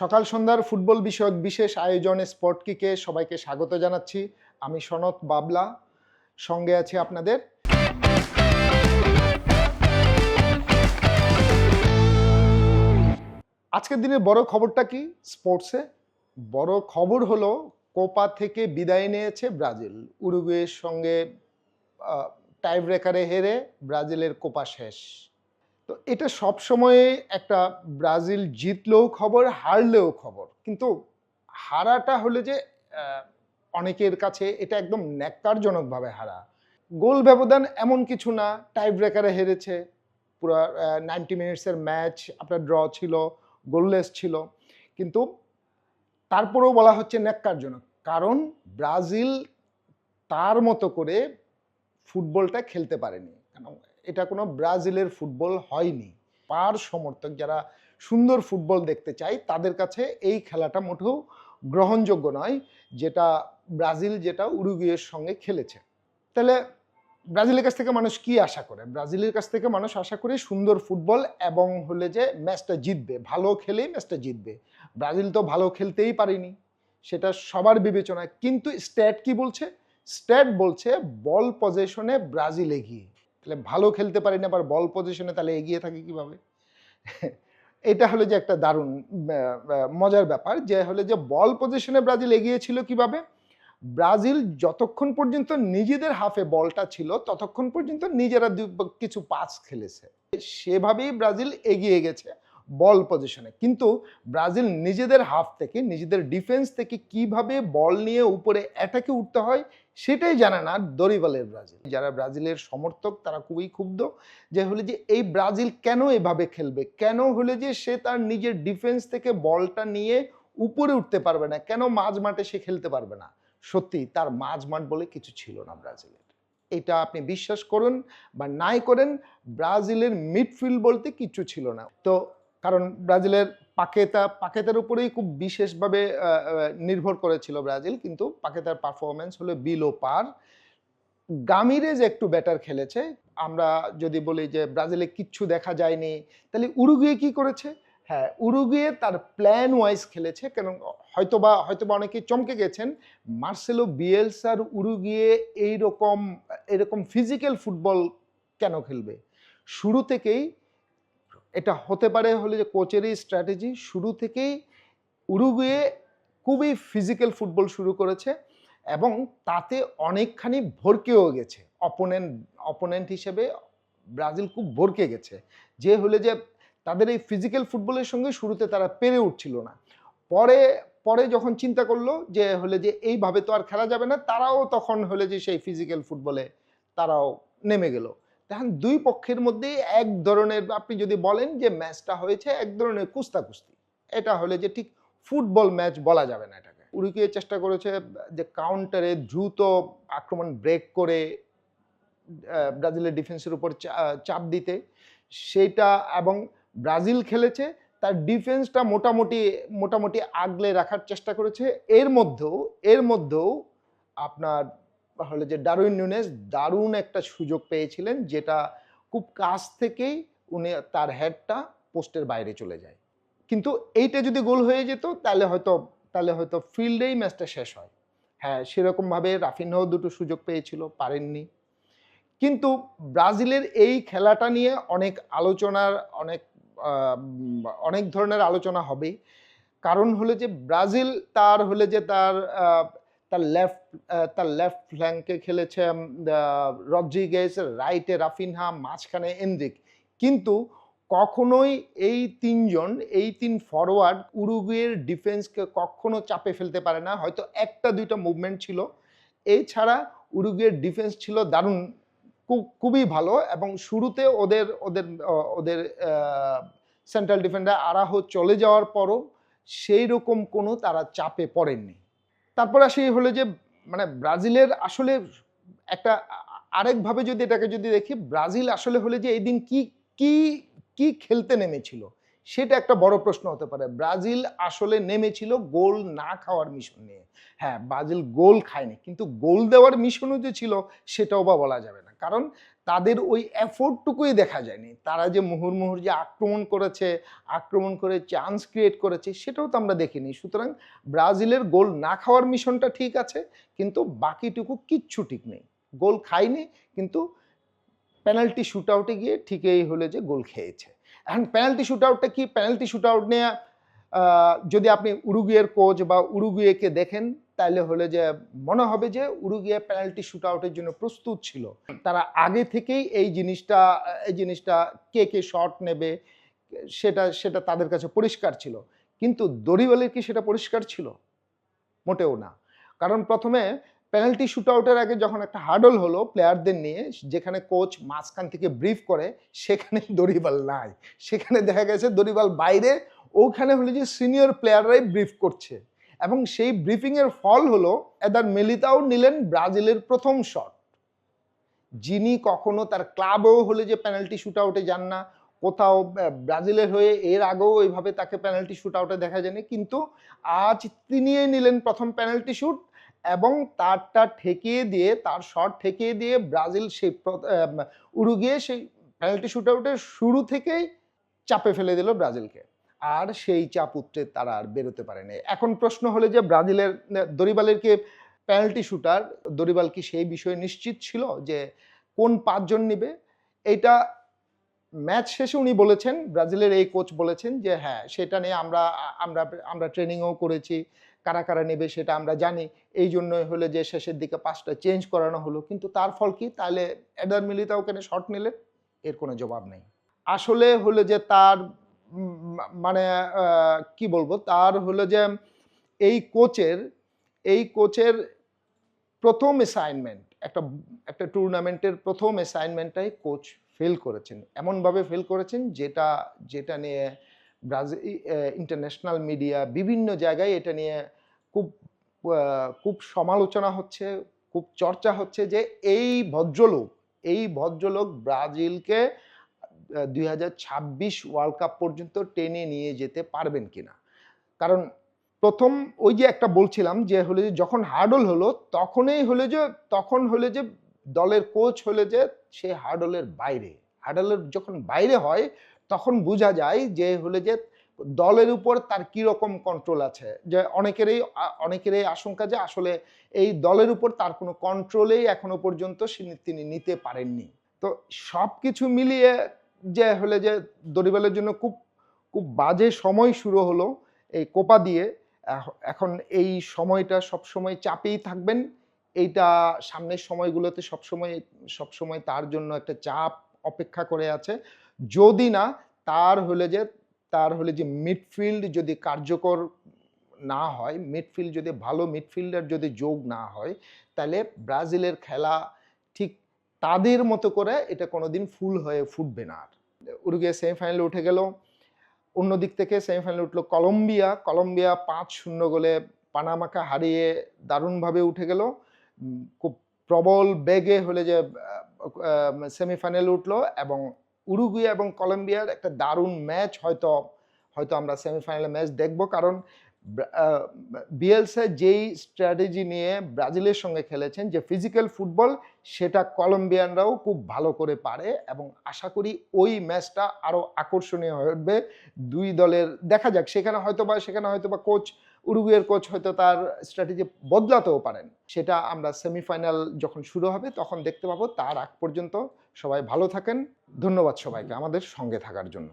সকাল সন্ধ্যার ফুটবল বিষয়ক বিশেষ আয়োজনে স্পট কিকে সবাইকে স্বাগত জানাচ্ছি। আমি সনত বাবলা, সঙ্গে আছি আপনাদের। আজকের দিনের বড় খবরটা কি? স্পোর্টসে। বড় খবর হলো, কোপা থেকে বিদায় নিয়েছে ব্রাজিল। উরুগুয়ের সঙ্গে টাই ব্রেকারে হেরে ব্রাজিলের কোপা শেষ। তো এটা সবসময় একটা ব্রাজিল জিতলেও খবর, হারলেও খবর। কিন্তু হারাটা হলে যে অনেকের কাছে এটা একদম ন্যাক্কারজনকভাবে হারা। গোল ব্যবধান এমন কিছু না টাই ব্রেকারে হেরেছে। পুরো নাইনটি মিনিটসের ম্যাচ আপনার ড্র ছিল, গোললেস ছিল। কিন্তু তারপরেও বলা হচ্ছে ন্যাক্কারজনক। কারণ ব্রাজিল তার মতো করে ফুটবলটা খেলতে পারেনি। এটা কোনো ব্রাজিলের ফুটবল হয়নি। পার সমর্থক যারা সুন্দর ফুটবল দেখতে চায়, তাদের কাছে এই খেলাটা মোটেও গ্রহণযোগ্য নয়, যেটা ব্রাজিল যেটা উরুগুয়ের সঙ্গে খেলেছে। তাহলে ব্রাজিলের কাছ থেকে মানুষ কি আশা করে? ব্রাজিলের কাছ থেকে মানুষ আশা করে সুন্দর ফুটবল এবং হলে যে ম্যাচটা জিতবে। ভালো খেলেই ম্যাচটা জিতবে। ব্রাজিল তো ভালো খেলতেই পারেনি, সেটা সবার বিবেচনায়। কিন্তু স্ট্যাট কি বলছে? স্ট্যাট বলছে বল পজিশনে ব্রাজিল এগিয়ে। তাহলে ভালো খেলতে পারি না, আবার বল পজিশনে তাহলে এগিয়ে থাকে কীভাবে? এটা হলো যে একটা দারুণ মজার ব্যাপার যে হলো যে বল পজিশনে ব্রাজিল এগিয়ে ছিল কীভাবে? ব্রাজিল যতক্ষণ পর্যন্ত নিজেদের হাফে বলটা ছিল, ততক্ষণ পর্যন্ত নিজেরা কিছু পাস খেলেছে। সেভাবেই ব্রাজিল এগিয়ে গেছে বল পজিশনে কিন্তু ব্রাজিল নিজেদের হাফ থেকে, নিজেদের ডিফেন্স থেকে কীভাবে বল নিয়ে উপরে অ্যাটাকে উঠতে হয় সেটাই জানে না দরিবালের ব্রাজিল। যারা ব্রাজিলের সমর্থক, তারা খুবই ক্ষুব্ধ যে হলে যে এই ব্রাজিল কেন এভাবে খেলবে? কেন হলে যে সে তার নিজের ডিফেন্স থেকে বলটা নিয়ে উপরে উঠতে পারবে না? কেন মাঝ মাঠে সে খেলতে পারবে না? সত্যি তার মাঝ মাঠ বলে কিছু ছিল না ব্রাজিলের। এটা আপনি বিশ্বাস করুন বা নাই করেন, ব্রাজিলের মিডফিল্ড বলতে কিছু ছিল না। তো কারণ ব্রাজিলের পাকেতা, পাকেতার উপরেই খুব বিশেষভাবে নির্ভর করেছিল ব্রাজিল। কিন্তু পাকেতার পারফরমেন্স হলো বিলো পার গামিরেজ একটু বেটার খেলেছে। আমরা যদি বলি যে ব্রাজিলে কিচ্ছু দেখা যায়নি, তাহলে উরুগুয়ে কি করেছে? হ্যাঁ উরুগুয়ে তার প্ল্যান ওয়াইজ খেলেছে। কেন হয়তোবা হয়তোবা অনেকে চমকে গেছেন, মার্সেলো বিয়েলসার উরুগুয়ে এইরকম, এরকম ফিজিক্যাল ফুটবল কেন খেলবে? শুরু থেকেই এটা হতে পারে হলে যে কোচেরই স্ট্র্যাটেজি শুরু থেকেই উরুগুয়ে খুবই ফিজিক্যাল ফুটবল শুরু করেছে এবং তাতে অনেকখানি ভরকেও গেছে। অপোনেন্ট অপোনেন্ট হিসেবে ব্রাজিল খুব ভরকে গেছে। যে হলে যে তাদের এই ফিজিক্যাল ফুটবলের সঙ্গে শুরুতে তারা পেরে উঠছিল না। পরে পরে যখন চিন্তা করল যে হলে যে এইভাবে তো আর খেলা যাবে না, তারাও তখন হলে যে সেই ফিজিক্যাল ফুটবলে তারাও নেমে গেল। তখন দুই পক্ষের মধ্যেই এক ধরনের, আপনি যদি বলেন যে ম্যাচটা হয়েছে এক ধরনের কুস্তা কুস্তি এটা হলে যে ঠিক ফুটবল ম্যাচ বলা যাবে না এটাকে। উরুকিয়ে চেষ্টা করেছে যে কাউন্টারে দ্রুত আক্রমণ ব্রেক করে ব্রাজিলের ডিফেন্সের উপর চাপ দিতে। সেটা এবং ব্রাজিল খেলেছে, তার ডিফেন্সটা মোটামুটি মোটামুটি আগলে রাখার চেষ্টা করেছে। এর মধ্যেও এর মধ্যেও আপনার হলে যে ডারউইন নিউনেস দারুণ একটা সুযোগ পেয়েছিলেন, যেটা খুব কাছ থেকেই উনি তার হেডটা পোস্টের বাইরে চলে যায়। কিন্তু এইটা যদি গোল হয়ে যেত, তাহলে হয়তো তাহলে হয়তো ফিল্ডেই ম্যাচটা শেষ হয়। হ্যাঁ সেরকমভাবে রাফিনহাও দুটো সুযোগ পেয়েছিল, পারেননি। কিন্তু ব্রাজিলের এই খেলাটা নিয়ে অনেক আলোচনার, অনেক অনেক ধরনের আলোচনা হবে কারণ হলে যে ব্রাজিল তার হলে যে তার তার লেফট তার লেফট ফ্ল্যাঙ্কে খেলেছে রদ্রিগেস রাইটে রাফিনহা, মাঝখানে এন্দ্রিক কিন্তু কখনোই এই তিনজন, এই তিন ফরওয়ার্ড উরুগুয়ের ডিফেন্সকে কখনো চাপে ফেলতে পারে না। হয়তো একটা, দুইটা মুভমেন্ট ছিল। এছাড়া উরুগুয়ের ডিফেন্স ছিল দারুণ খুব- খুবই ভালো এবং শুরুতে ওদের ওদের ওদের সেন্ট্রাল ডিফেন্ডার আরাহ চলে যাওয়ার পরও সেই রকম কোনো তারা চাপে পড়েননি। তারপর আসি হলো যে মানে ব্রাজিলের আসলে একটা আরেকভাবে যদি এটাকে যদি দেখি, ব্রাজিল আসলে হলে যে এই দিন কি কি কি খেলতে নেমেছিল? সেটা একটা বড় প্রশ্ন হতে পারে। ব্রাজিল আসলে নেমেছিল গোল না খাওয়ার মিশন নিয়ে। হ্যাঁ ব্রাজিল গোল খায়নি, কিন্তু গোল দেওয়ার মিশনও যে ছিল সেটাও বা বলা যাবে না। কারণ তাদের ওই এফোর্টটুকুই দেখা যায়নি। তারা যে মুহুর্মুহুর যে আক্রমণ করেছে, আক্রমণ করে চান্স ক্রিয়েট করেছে, সেটাও তো আমরা দেখিনি। সুতরাং ব্রাজিলের গোল না খাওয়ার মিশনটা ঠিক আছে, কিন্তু বাকিটুকু কিচ্ছু ঠিক নেই। গোল খায়নি, কিন্তু পেনাল্টি শুট আউটে গিয়ে ঠিকই হলে যে গোল খেয়েছে। এখন পেনাল্টি শুট আউটটা কি? পেনাল্টি শুট আউট নিয়ে যদি আপনি উরুগুয়ের কোচ বা উরুগুয়েকে দেখেন তাহলে হলে যে মনে হবে যে উরুগুয়ে পেনাল্টি শুট আউটের জন্য প্রস্তুত ছিল। তারা আগে থেকেই এই জিনিসটা এই জিনিসটা কে কে শট নেবে, সেটা সেটা তাদের কাছে পরিষ্কার ছিল। কিন্তু দরিওয়ালের কি সেটা পরিষ্কার ছিল? মোটেও না। কারণ প্রথমে পেনাল্টি শুট আউটের আগে যখন একটা হার্ডল হলো প্লেয়ারদের নিয়ে, যেখানে কোচ মাঝখান থেকে ব্রিফ করে, সেখানে দরিবাল নাই। সেখানে দেখা গেছে দরিবাল বাইরে, ওখানে হলো যে সিনিয়র প্লেয়াররাই ব্রিফ করছে। এবং সেই ব্রিফিংয়ের ফল হলো, এদার মেলিতাও নিলেন ব্রাজিলের প্রথম শট যিনি কখনো তার ক্লাবেও হলে যে পেনাল্টি শুট আউটে যান না, কোথাও ব্রাজিলের হয়ে এর আগেও ওইভাবে তাকে পেনাল্টি শুট আউটে দেখা যায়নি। কিন্তু আজ তিনিই নিলেন প্রথম পেনাল্টি শুট এবং তারটা ঠেকিয়ে দিয়ে তার শট ঠেকিয়ে দিয়ে ব্রাজিল সেই উরুগুয়ে সেই পেনাল্টি শুট আউটের শুরু থেকেই চাপে ফেলে দিল ব্রাজিলকে। আর সেই চাপ উত্তরে তারা আর বেরোতে পারেনি। এখন প্রশ্ন হলো যে ব্রাজিলের আহ, দরিবালের কে পেনাল্টি শুটার দরিবাল কি সেই বিষয়ে নিশ্চিত ছিল যে কোন পাঁচজন নিবে? এটা ম্যাচ শেষে উনি বলেছেন, ব্রাজিলের এই কোচ বলেছেন যে হ্যাঁ সেটা নিয়ে আমরা আমরা আমরা ট্রেনিংও করেছি, কারা কারা নেবে সেটা আমরা জানি। এই জন্যই হলে যে শেষের দিকে পাঁচটা চেঞ্জ করানো হলো। কিন্তু তার ফল কি? তাহলে এডার মিলিতাও কেন শর্ট নিলে এর কোনো জবাব নেই। আসলে হলো যে তার মানে কি বলব? তার হলো যে এই কোচের এই কোচের প্রথম অ্যাসাইনমেন্ট একটা একটা টুর্নামেন্টের প্রথম অ্যাসাইনমেন্টটাই কোচ ফেল করেছেন। এমনভাবে ফেল করেছেন যেটা যেটা নিয়ে ব্রাজিল ইন্টারন্যাশনাল মিডিয়া বিভিন্ন জায়গায় এটা নিয়ে খুব খুব সমালোচনা হচ্ছে, খুব চর্চা হচ্ছে যে এই ভদ্রলোক এই ভদ্রলোক ব্রাজিলকে দুই হাজার ছাব্বিশ ওয়ার্ল্ড কাপ পর্যন্ত টেনে নিয়ে যেতে পারবেন কিনা। কারণ প্রথম ওই যে একটা বলছিলাম যে হলে যখন হার্ডল হলো তখনই হলে যে, তখন হলে যে দলের কোচ হলে যে সে হার্ডলের বাইরে। হার্ডলের যখন বাইরে হয়, তখন বোঝা যায় যে হলে যে দলের উপর তার কি রকম কন্ট্রোল আছে। যে অনেকেরই অনেকেরই আশঙ্কা যে আসলে এই দলের উপর তার কোনো কন্ট্রোলেই এখনও পর্যন্ত তিনি নিতে পারেননি। তো সব কিছু মিলিয়ে যে হলে যে দরিবালের জন্য খুব খুব বাজে সময় শুরু হলো এই কোপা দিয়ে। এখন এই সময়টা সব সময় চাপেই থাকবেন। এইটা সামনের সময়গুলোতে সবসময় সবসময় তার জন্য একটা চাপ অপেক্ষা করে আছে। যদি না, তার হলে যে, তার হলে যে মিডফিল্ড যদি কার্যকর না হয় মিডফিল্ড যদি ভালো মিডফিল্ডার যদি যোগ না হয়, তাহলে ব্রাজিলের খেলা ঠিক তাদের মতো করে এটা কোনোদিন ফুল হয়ে ফুটবে না আর। উরুগুয়ে সেমিফাইনালে উঠে গেল। অন্য দিক থেকে সেমিফাইনালে উঠল কলম্বিয়া। কলম্বিয়া পাঁচ শূন্য গোলে পানামাকে হারিয়ে দারুণভাবে উঠে গেল। খুব প্রবল বেগে হলে যে সেমিফাইনালে উঠল এবং উরুগুয়ে এবং কলম্বিয়ার একটা দারুণ ম্যাচ হয়তো হয়তো আমরা সেমিফাইনালে ম্যাচ দেখব। কারণ বিএলসে যেই স্ট্র্যাটেজি নিয়ে ব্রাজিলের সঙ্গে খেলেছেন, যে ফিজিক্যাল ফুটবল, সেটা কলম্বিয়ানরাও খুব ভালো করে পারে এবং আশা করি ওই ম্যাচটা আরও আকর্ষণীয় হয়ে উঠবে দুই দলের। দেখা যাক, সেখানে হয়তো বা সেখানে হয়তো বা কোচ উরুগুয়ের কোচ হয়তো তার স্ট্র্যাটেজি বদলাতেও পারেন। সেটা আমরা সেমিফাইনাল যখন শুরু হবে, তখন দেখতে পাবো। তার আগ পর্যন্ত সবাই ভালো থাকেন। ধন্যবাদ সবাইকে আমাদের সঙ্গে থাকার জন্য।